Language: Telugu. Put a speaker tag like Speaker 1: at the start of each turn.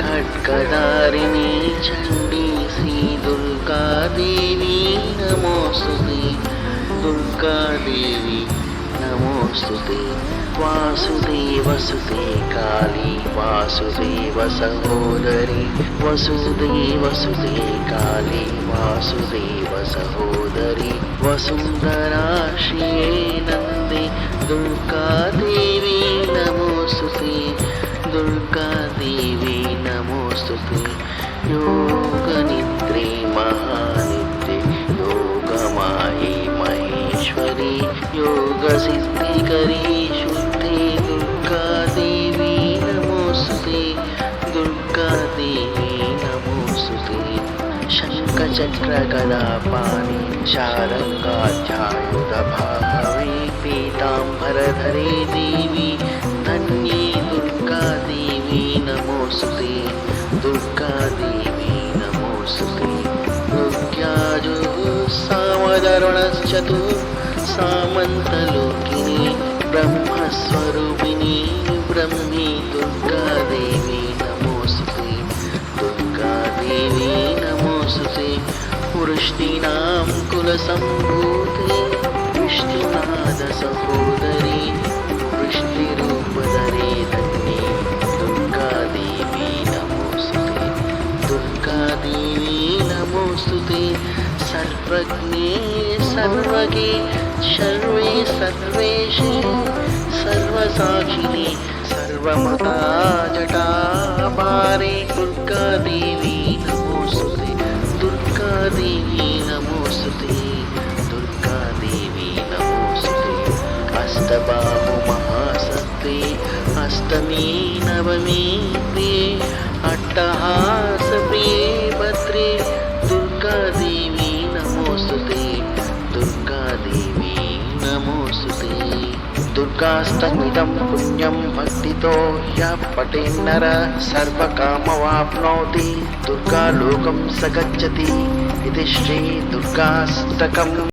Speaker 1: ఖడ్గదారిణి చండీ శ్రీ దుర్గాదేవి నమోస్తుతి. దుర్గాదేవి నమోస్తుతి. వాసుదేవసుతే కాళీ వాసుదేవ సహోదరి వసుదేవసుతే కాళీ వాసుదేవ సహోదరి వసుంధరా నంది. దుర్గాదేవి దుర్గాదేవి నమోస్తుతే యోగనిద్రే మహానిద్రే యోగమాయే మహేశ్వరి యోగసిద్ధికరీ శుద్ధే దుర్గాదేవి నమోస్తుతే దుర్గాదేవి నమోస్తుతే శంఖచక్ర గదాపాణి శారంగాధ్యాయుధ నమోస్తుతే దుర్గాదేవి నమోస్తుతే. దుర్గాజు సామదరుణశ్చతు సామంతలోకిని బ్రహ్మస్వరూపిణి బ్రహ్మి దుర్గాదేవి నమోస్తుతే. దుర్గాదేవి నమోస్తుతే వృష్టినాం కులసంభూతే स्तुते सर्वज्ञे सर्वज्ञे सर्वे सर्वे श्रि सर्वसाखिनी सर्वमता जटापारे दुर्गादेवी नमोस्तुते दुर्गादेवी नमो स्तुते दुर्गादेवी नमोस्तु अष्टबाहुमहासते अष्टमी नवमी ते अट्टहासप्रिये దుర్గాష్టమిదం పుణ్యం భక్తితో హ్యపటేన్నర సర్వకామవాప్నోతి దుర్గాలోకం సగచ్చతి ఇది శ్రీ దుర్గాష్టకం